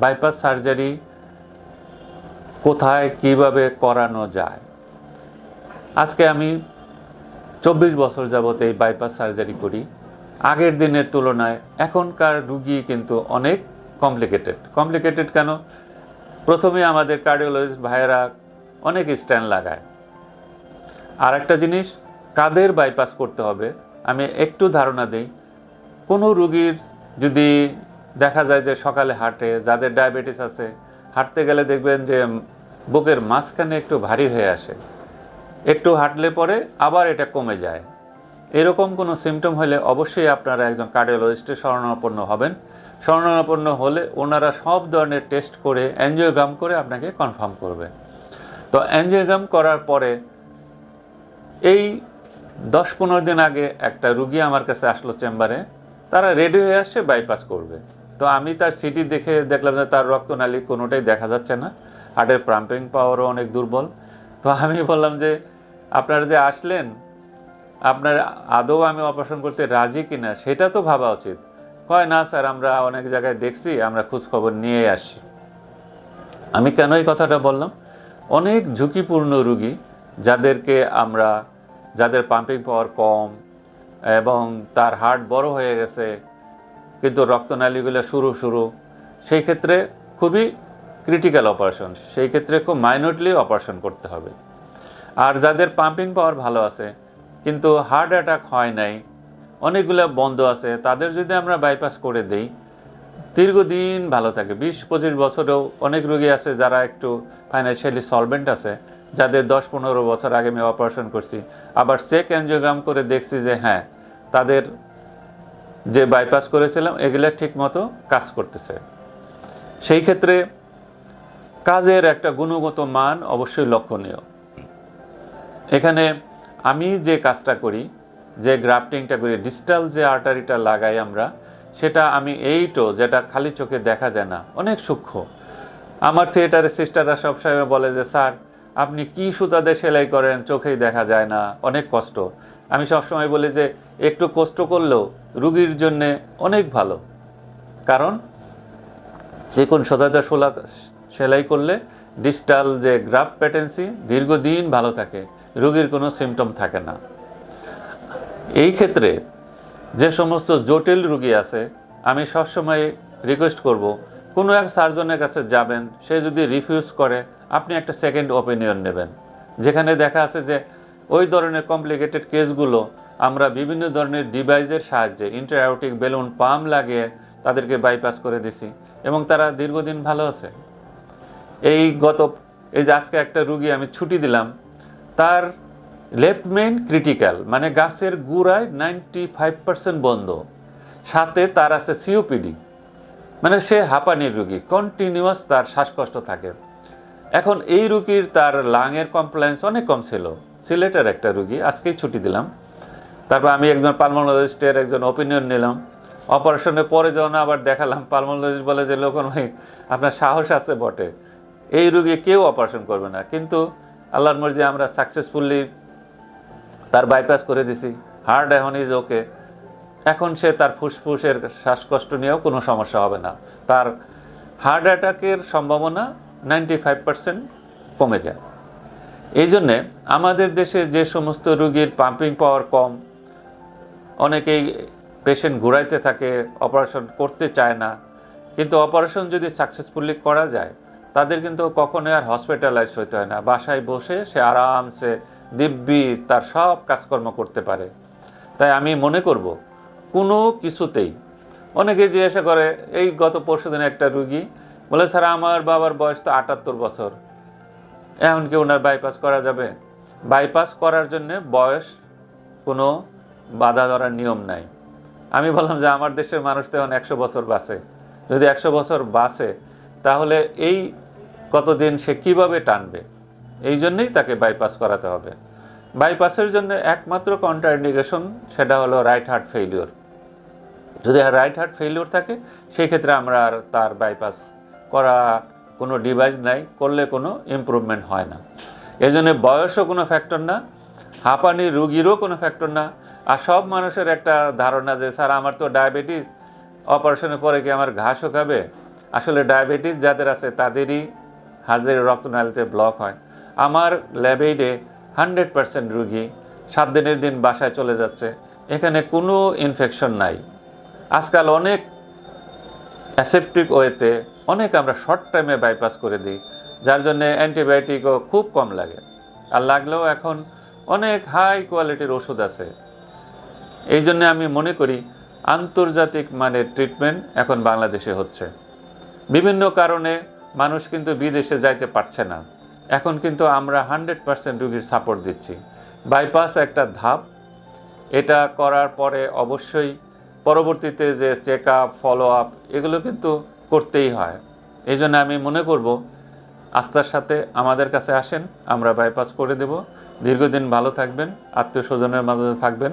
Bypass surgery কোথায়, কীভাবে করানো যায়? আজকে আমি চব্বিশ বছর যাবত এই বাইপাস সার্জারি করি। আগের দিনের তুলনায় এখনকার রুগী কিন্তু অনেক কমপ্লিকেটেড কমপ্লিকেটেড কেন? প্রথমে আমাদের কার্ডিওলজিস্ট ভাইয়েরা অনেক স্ট্যান্ড লাগায়। আর একটা জিনিস, কাদের বাইপাস করতে হবে? আমি একটু ধারণা দিই। কোনো রুগীর যদি দেখা যায় যে সকালে হাঁটে, যাদের ডায়াবেটিস আছে, হাঁটতে গেলে দেখবেন যে বুকের মাঝখানে একটু ভারী হয়ে আসে। একটু হাঁটলে পরে আবার এটা কমে যায়। এরকম কোনো সিমটম হলে অবশ্যই আপনারা একজন কার্ডিওলজিস্টের শরণাপন্ন হবেন। শরণাপন্ন হলে ওনারা সব ধরনের টেস্ট করে অ্যাঞ্জিওগ্রাম করে আপনাকে কনফার্ম করবে। তো অ্যাঞ্জিওগ্রাম করার পরে এই দশ পনেরো দিন আগে একটা রুগী আমার কাছে আসলো চেম্বারে, তারা রেডি হয়ে আসছে বাইপাস করবে। তো আমি তার সিটি দেখে দেখলাম যে তার রক্তনালী কোনোটাই দেখা যাচ্ছে না। হার্টের প্রাম্পিং পাওয়ারও অনেক দুর্বল। তো আমি বললাম যে, আপনারা যে আসলেন, আপনার আদৌ আমি অপারেশন করতে রাজি কিনা, সেটা তো ভাবা উচিত। কয়, না স্যার, আমরা অনেক জায়গায় দেখছি, আমরা খোঁজখবর নিয়ে আসি আমি কেন এই কথাটা বললাম? অনেক ঝুঁকিপূর্ণ রুগী যাদেরকে আমরা, যাদের পাম্পিং পাওয়ার কম এবং তার হার্ট বড় হয়ে গেছে কিন্তু রক্তনালীগুলো শুরু শুরু। সেই ক্ষেত্রে খুবই ক্রিটিক্যাল অপারেশন সেই ক্ষেত্রে খুব মাইনরলি অপারেশন করতে হবে। আর যাদের পাম্পিং পাওয়ার ভালো আছে, কিন্তু হার্ট অ্যাটাক হয় নাই, অনেকগুলো বন্ধ আছে, তাদের যদি আমরা বাইপাস করে দেই, দীর্ঘদিন ভালো থাকে। বিশ, পঁচিশ বছরেও অনেক রোগী আছে যারা একটু ফাইন্যান্সিয়ালি সলভেন্ট আছে, যাদের দশ, পনেরো বছর আগে আমি অপারেশন করছি। আবার চেক অ্যানজিওগ্রাম করে দেখছি যে হ্যাঁ তাদের যে বাইপাস করেছিলাম, এগুলো ঠিক মতো কাজ করতেছে। সেই ক্ষেত্রে কাজের একটা গুণগত মান অবশ্যই লক্ষণীয়। এখানে আমি যে কাজটা করি, যে গ্রাফটিংটা করি, ডিজিটাল যে আর্টারিটা লাগাই আমরা, সেটা আমি এইটো যেটা খালি চোখে দেখা যায় না, অনেক সূক্ষ্ম। আমার থিয়েটারের সিস্টাররা সবসময় বলে যে, স্যার, আপনি কি সুতাতে সেলাই করেন? চোখেই দেখা যায় না, অনেক কষ্ট। আমি সবসময় বলি যে, একটু কষ্ট করলেও রুগীর জন্যে অনেক ভালো। কারণ যে কোন সুতাতে সোলা সেলাই করলে ডিজিটাল যে গ্রাফ প্যাটেন্সি দীর্ঘদিন ভালো থাকে, রুগীর কোনো সিমটম থাকে না। এই ক্ষেত্রে যে সমস্ত জটিল রুগী আছে, আমি সবসময় রিকোয়েস্ট করব, কোনো এক সার্জনের কাছে যাবেন, সে যদি রিফিউজ করে, আপনি একটা সেকেন্ড ওপিনিয়ন নেবেন। যেখানে দেখা আছে যে ওই ধরনের কমপ্লিকেটেড কেসগুলো আমরা বিভিন্ন ধরনের ডিভাইসের সাহায্যে ইন্টারাউটিক বেলুন, পাম্প লাগিয়ে তাদেরকে বাইপাস করে দিছি এবং তারা দীর্ঘদিন ভালো আছে। এই গত, এই যে আজকে একটা রুগী আমি ছুটি দিলাম, তার লেফট মেইন ক্রিটিক্যাল মানে গাছের গুড়ায় নাইনটি ফাইভ পার্সেন্ট বন্ধ। সাথে তার আছে সিওপিডি মানে সে হাঁপানির রুগী কন্টিনিউয়াস তার শ্বাসকষ্ট থাকে। এখন এই রুগীর তার লাংয়ের কমপ্লায়েন্স অনেক কম ছিল। সিলেটের একটা রুগী, আজকেই ছুটি দিলাম। তারপর আমি একজন পালমোলজিস্টের একজন ওপিনিয়ন নিলাম। অপারেশনের পরে যখন আবার দেখালাম পালমোলজিস্ট বলে যে, লোকন ভাই, আপনার সাহস আছে বটে। এই রুগী কেউ অপারেশন করবে না। কিন্তু আল্লাহর মর্জি আমরা সাকসেসফুলি তার বাইপাস করে দিছি। হার্ট এখন ইজ ওকে এখন সে তার ফুসফুসের শ্বাসকষ্ট নিয়েও কোনো সমস্যা হবে না। তার হার্ট অ্যাটাকের সম্ভাবনা নাইনটি ফাইভ পার্সেন্ট কমে যায়। এই জন্যে আমাদের দেশে যে সমস্ত রুগীর পাম্পিং পাওয়ার কম অনেকেই পেশেন্ট ঘুরাইতে থাকে অপারেশন করতে চায় না। কিন্তু অপারেশন যদি সাকসেসফুলি করা যায়, তাদের কিন্তু কখনোই আর হসপিটালাইজ হইতে হয় না। বাসায় বসে সে আরামসে দিব্যি তার সব কাজকর্ম করতে পারে। তাই আমি মনে করব, কোনো কিছুতেই অনেকে জিজ্ঞাসা করে, এই গত পরশু দিনে একটা রুগী বলে, স্যার, আমার বাবার বয়স তো আটাত্তর বছর। এখন কি ওনার বাইপাস করা যাবে? বাইপাস করার জন্য বয়স কোনো বাধা ধরার নিয়ম নাই। আমি বললাম যে আমার দেশের মানুষ তো এখন একশো বছর বাঁচে। যদি একশো বছর বাঁচে, তাহলে এই কতদিন সে কীভাবে টানবে? এই জন্যই তাকে বাইপাস করাতে হবে। বাইপাসের জন্য একমাত্র কন্ট্রাইন্ডিকেশন সেটা হলো রাইট হার্ট ফেইলিওর যদি রাইট হার্ট ফেইলিওর থাকে, সেই ক্ষেত্রে আমরা আর তার বাইপাস করা কোনো ডিভাইস নাই, করলে কোনো ইম্প্রুভমেন্ট হয় না। এই জন্য বয়সও কোনো ফ্যাক্টর না হাঁপানি রুগীরও কোনো ফ্যাক্টর না আর সব মানুষের একটা ধারণা যে, স্যার, আমার তো ডায়াবেটিস, অপারেশনের পরে কি আমার ঘাসও খাবে আসলে ডায়াবেটিস যাদের আছে, তাদেরই হাড়ের রক্তনালীতে ব্লক হয়। আমার ল্যাবেডে হান্ড্রেড পার্সেন্ট রুগী, সাত দিনের দিন বাসায় চলে যাচ্ছে। এখানে কোনো ইনফেকশন নাই। আজকাল অনেক অ্যাসেপ্টিক ওয়েতে অনেক আমরা শর্ট টাইমে বাইপাস করে দিই, যার জন্য অ্যান্টিবায়োটিকও খুব কম লাগে। আর লাগলেও এখন অনেক হাই কোয়ালিটির ওষুধ আছে। এই জন্য আমি মনে করি আন্তর্জাতিক মানের ট্রিটমেন্ট এখন বাংলাদেশে হচ্ছে। বিভিন্ন কারণে মানুষ কিন্তু বিদেশে যাইতে পারছে না। এখন কিন্তু আমরা হান্ড্রেড পার্সেন্ট রুগীর সাপোর্ট দিচ্ছি। বাইপাস একটা ধাপ। এটা করার পরে অবশ্যই পরবর্তীতে যে চেক আপ ফলো আপ এগুলো কিন্তু করতেই হয়। এই জন্য আমি মনে করব, আস্থার সাথে আমাদের কাছে আসেন, আমরা বাইপাস করে দেব। দীর্ঘদিন ভালো থাকবেন, আত্মীয় স্বজনের মাঝে থাকবেন।